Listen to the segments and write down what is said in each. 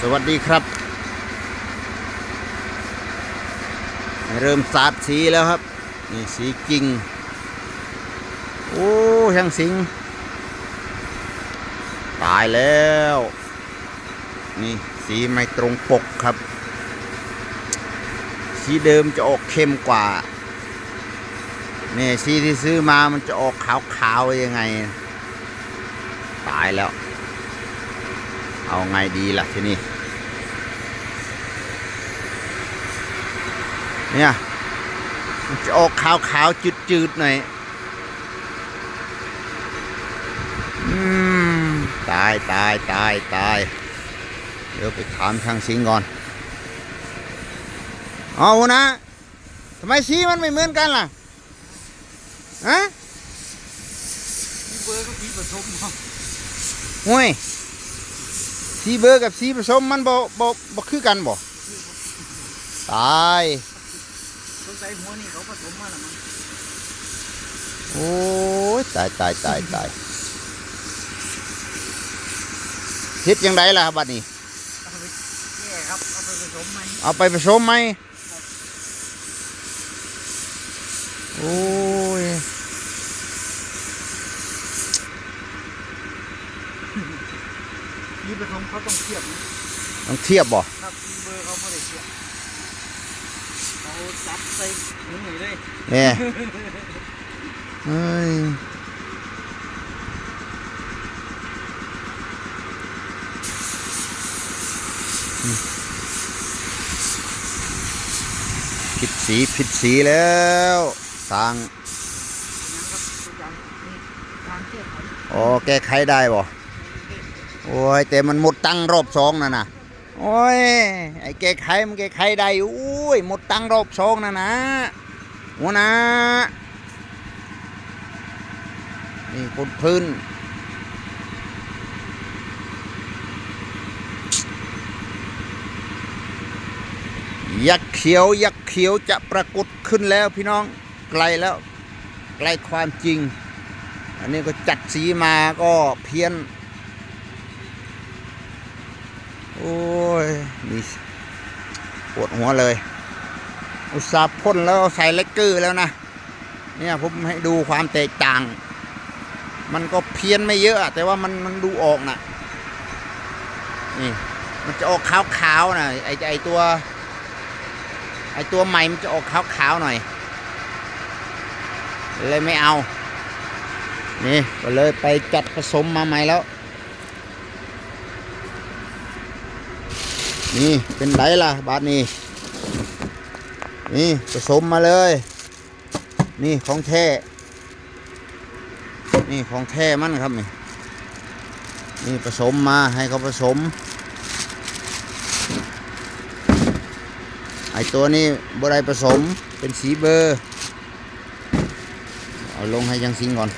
สวัสดีครับ เริ่มสาดสีแล้วครับ นี่สีจริงโอ้ช่างสิง ตายแล้ว นี่สีไม่ตรงปกครับ สีเดิมจะออกเข้มกว่าเนี่ยสีที่ซื้อมามันจะออกขาวๆยังไง ตายแล้ว เอาไงดีล่ะทีนี้เนี่ยมันจะออกขาวขาวจืดจืดๆหน่อยอืมตายตายตายตายเดี๋ยวไปถามช่างสิงก่อน เอานะทำไมสีมันไม่เหมือนกันล่ะฮะมีเบอร์ก็มีผสมเนาะห่วย สีเบอร์กับสีผสมมันบ่บ่บ่คือกันบ่ตายสงสัยหัวนี่เขาผสมมาแล้วมั้งโอ้ยตายตายตายตายเฮ็ดยังไงล่ะบัดนี้เอาไปแย่ครับเอาไปผสมไหมเอาไปผสมไหมโอ้ ยมีผสมเขาต้องเทียบนะต้องเทียบบ่ครับมีเบอร์เขาไม่ได้เทียบเขาจับใส่ถุงนี่เลยเนี่ยเฮ้ยผิดสีผิดสีแล้วสร้างนะครับทุกอย่างมีทางแก้ไขอ๋อแก้ไขได้บ่ โอ้ยแต่มันหมดตังรอบสองนะนะโอ้ยไอ้แกไขมันแกไขได้อุ้ยหมดตังรอบสองนะนะหัวหนะนี่กดพื้นยักษ์เขียวยักษ์เขียวจะปรากฏขึ้นแล้วพี่น้องไกลแล้วไกลความจริง อันนี้ก็จัดสีมาก็เพี้ยน โอ้ยนี่ปวดหัวเลย อุตส่าห์พ่นแล้วใส่เลกเกอร์แล้วนะ เนี่ยผมให้ดูความแตกต่าง มันก็เพี้ยนไม่เยอะอะ แต่ว่ามันมันดูออกนะนี่มันจะออกขาวๆนะไอไอตัว ไอตัวใหม่มันจะออกขาวๆหน่อย เลยไม่เอา นี่ก็เลยไปจัดผสมมาใหม่แล้ว นี่เป็นไรล่ะ บาทนี้ นี่ผสมมาเลย นี่ของแท้ นี่ของแท้มันครับนี่ นี่ผสมมาให้เขาผสม ไอตัวนี้บได้ผสมเป็นสีเบอร์ เอาลงให้ยังสิงก่อน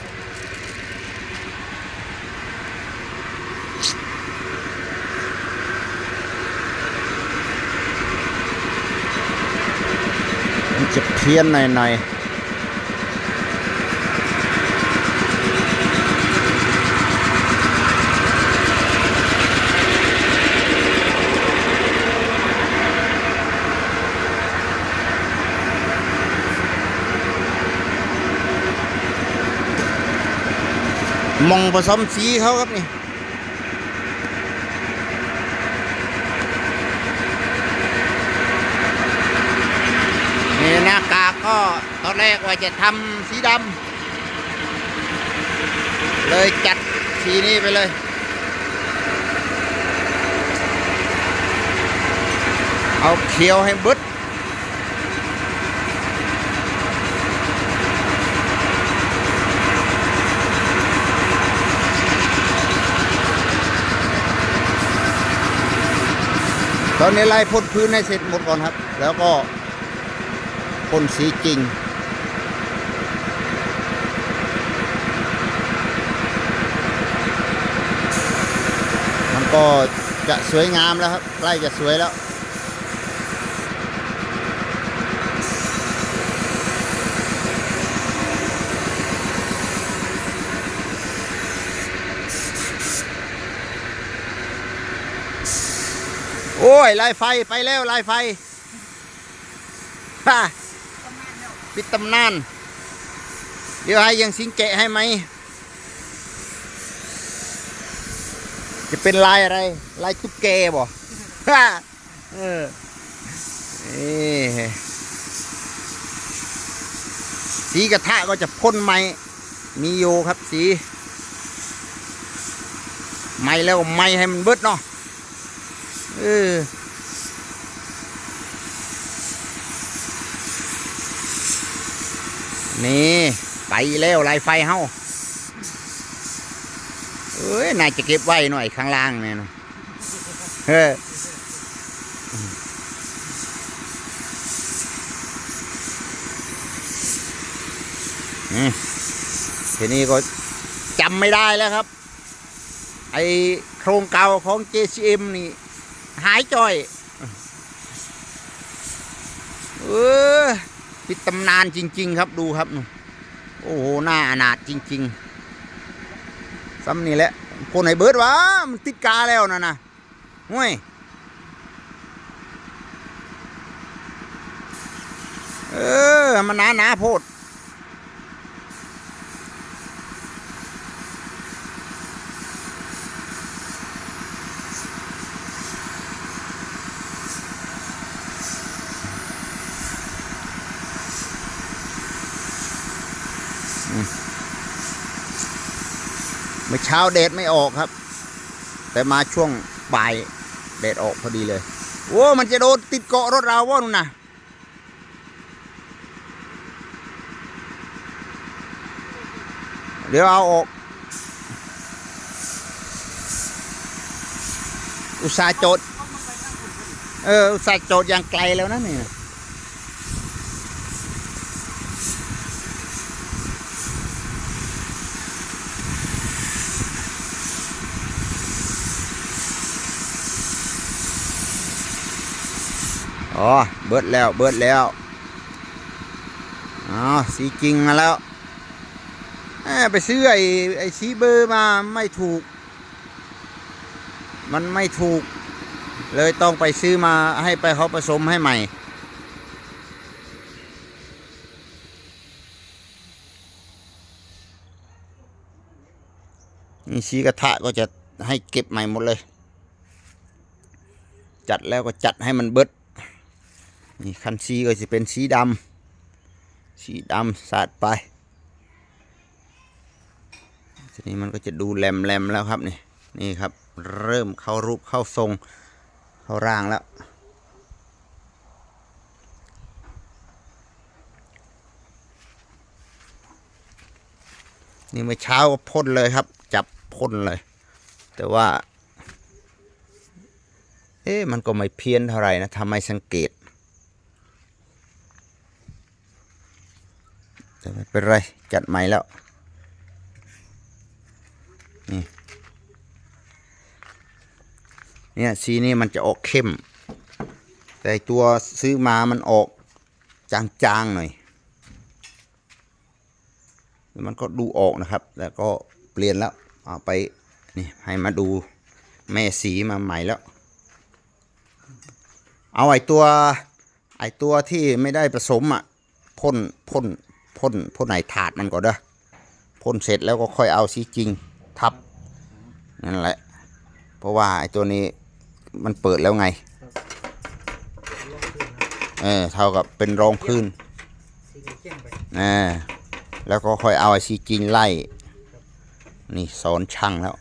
มันจะ เพี้ยนหน่อยๆมองผสมสีเขาครับนี่หน้า ก็ตอนแรกว่าจะทำสีดำเลยจัดสีนี้ไปเลยเอาเขียวให้บึดตอนนี้ไล่พ่นพื้นให้เสร็จหมดก่อนครับ แล้วก็ พ่นสีจริง มันก็จะสวยงามแล้วครับ ใกล้จะสวยแล้วนอ้ยลายไฟไปแล้วลายไฟฮ่า ปิดตำนาน เดี๋ยวให้ยังสิงแกะให้ไหม จะเป็นลายอะไร ลายตุ๊กแกบ่เออสีกระทะก็จะพ่นไหมมีโยครับสีไหมแล้วไหมให้มันเบิดเนาะเออ นี่ ไปแล้วลายไฟเฮาเอ้ยนายจะเก็บไว้หน่อยข้างล่างเนี่ยเนะเฮ้ทีนี้ก็จำไม่ได้แล้วครับ ไอโครงเก่าของ JCM นี่ หายจ่อย เออ ปิดตำนานจริง ๆ ครับดูครับ โอ้โหหน้าอนาถจริง ๆซ้ำนี่แหละคนไหนเบิร์ดวะมันติดกาแล้วนะนะห่วยเออมันหนาหนาๆโพด มื่อเช้าแดดไม่ออกครับ แต่มาช่วงบ่ายแดดออกพอดีเลยโอ้มันจะโดนติดเกาะรถเราวะนู่นนะเดี๋ยวเอาออก อุตสาห์โจดเออ อุตสาห์โจดอย่างไกลแล้วนะเนี่ อ๋อ เบิดแล้ว เบิดแล้วอ๋อสีจริงมาแล้วไปซื้อไอ้ไอ้สีเบอร์มาไม่ถูก มันไม่ถูก เลยต้องไปซื้อมาให้ไปเขาผสมให้ใหม่ นี่สีกระทะก็จะให้เก็บใหม่หมดเลย จัดแล้วก็จัดให้มันเบิด นี่คันซีก็จะเป็นสีดำสีดำสาดไปทีนี้มันก็จะดูแหลมแหลมแล้วครับนี่นี่ครับ เริ่มเข้ารูปเข้าทรง เข้าร่างแล้ว นี่เมื่อเช้าก็พ่นเลยครับ จับพ่นเลย แต่ว่า เอ๊ะมันก็ไม่เพี้ยนเท่าไหร่นะทำไมสังเกต แต่ไม่ เป็นไร จัดใหม่แล้ว นี่เนี่ยสีนี้มันจะออกเข้ม แต่ตัวซื้อมามันออกจางๆหน่อย มันก็ดูออกนะครับ แล้วก็เปลี่ยนแล้ว เอาไปนี่ให้มาดูแม่สีมาใหม่แล้ว เอาไอ้ตัวไอ้ตัวที่ไม่ได้ผสมอะพ่นพ่น พ่นพ่นไหนถาดมันก่อนเด้อพ่นเสร็จแล้วก็ค่อยเอาสีจริงทับนั่นแหละ เพราะว่าไอ้ตัวนี้มันเปิดแล้วไง เออเท่ากับเป็นรองพื้นเข้มไปอ่าแล้วก็ค่อยเอาไอ้สีจริงไล่ นี่สอนช่างแล้ว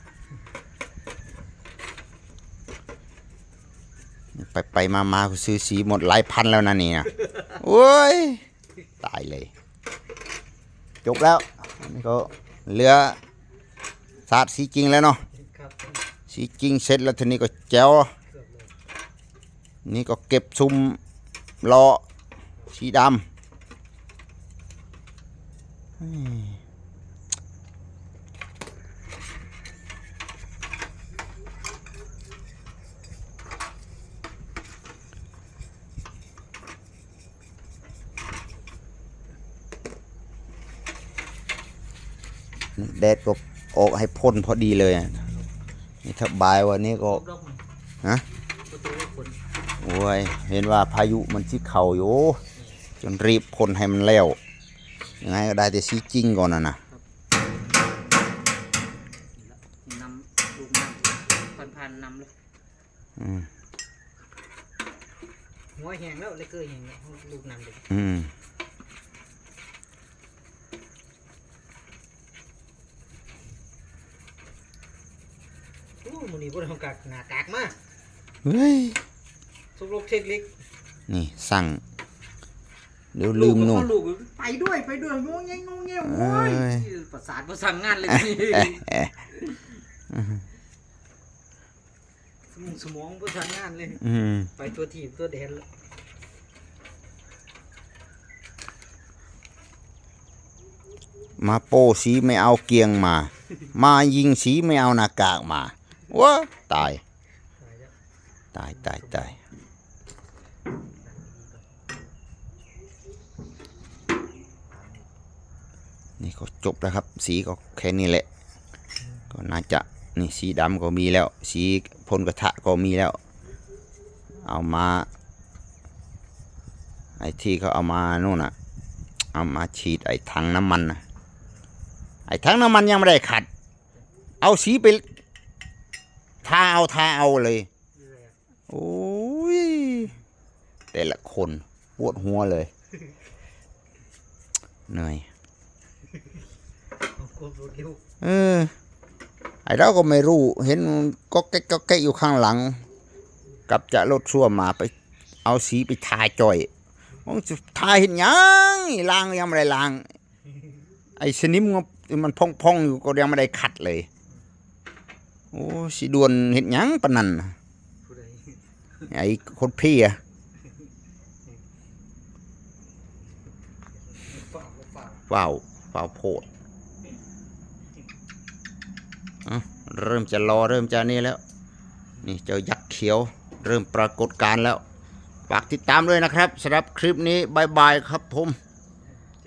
ไปไปมามาซื้อสีหมดหลายพันแล้วนะเนี่ยโอ้ย ตายเลย จบแล้วนี่ก็เหลือสาดสีจริงแล้วเนาะสีจริงเสร็จแล้วทีนี้ก็แจวนี่ก็เก็บซุมล้อสีดำ แดดก็ออกให้พ่นพอดีเลยอะนี่ถ้าบายวันนี้ก็รอบมันฮะประตูรถฝนโอ้ยเห็นว่าพายุมันชิเข่าอยู่จนรีบพ่นให้มันแล้วยังไงก็ได้แต่ซีจริงก่อนนะนะนำลูกน้ำพันพันๆนำเลยอืมหัวแห้งแล้วเลยเกยแห้งแล้วลูกน้ำเด็กอืม โอ้มันนี่บนทำกากหนากากมากเฮ้ยสุกลูกเช็คเล็กนี่สั่ง เดี๋ยวลืมนู่นลูกไปด้วยไปด้วยงงเงี้ยงงเงี้ยโอ้ยเอ้ย ประสาทประสังงานเลยนี่เอ๊ะเอ๊ะสมองสมองประสานงานเลย อืมไปตัวถีบตัวแดนแล้วมาโป้สีไม่เอาเกียงมา มายิงสีไม่เอาหน้ากากมา ว้าตาย ตายตายตายนี่ก็จบแล้วครับ สีก็แค่นี้แหละ ก็น่าจะนี่สีดำก็มีแล้ว สีพ่นกระทะก็มีแล้ว เอามาไอ้ที่เขาเอามานู่นน่ะ เอามาฉีดไอ้ถังน้ำมันน่ะไอ้ถังน้ำมันยังไม่ได้ขัด เอาสีไป ทาเอาทาเอาเลยนี่แหละโอ้ย แต่ละคนปวดหัวเลยเหนื่อยเอาควบรถเร็วเออไอ้เราก็ไม่รู้ เห็นมันก็แก๊กก็แก๊กอยู่ข้างหลังกับจะรถชั่วมาไป เอาสีไปทาจ่อยมันจะทาเห็นยังล้างยังไม่ได้ล้าง ไอ้สนิมมันพองๆอยู่ก็ยังไม่ได้ขัดเลย โอ้สีดวนเห็นยังปานนันน่ะผู้ใดไอ้คนพี่อะฝ่าฝ่าเฝ้าเฝ้าโพดเริ่มจะรอเริ่มจะนี่แล้ว นี่เจ้ายักษ์เขียว เริ่มปรากฏการแล้ว ฝากติดตามด้วยนะครับสำหรับคลิปนี้บายบายครับผม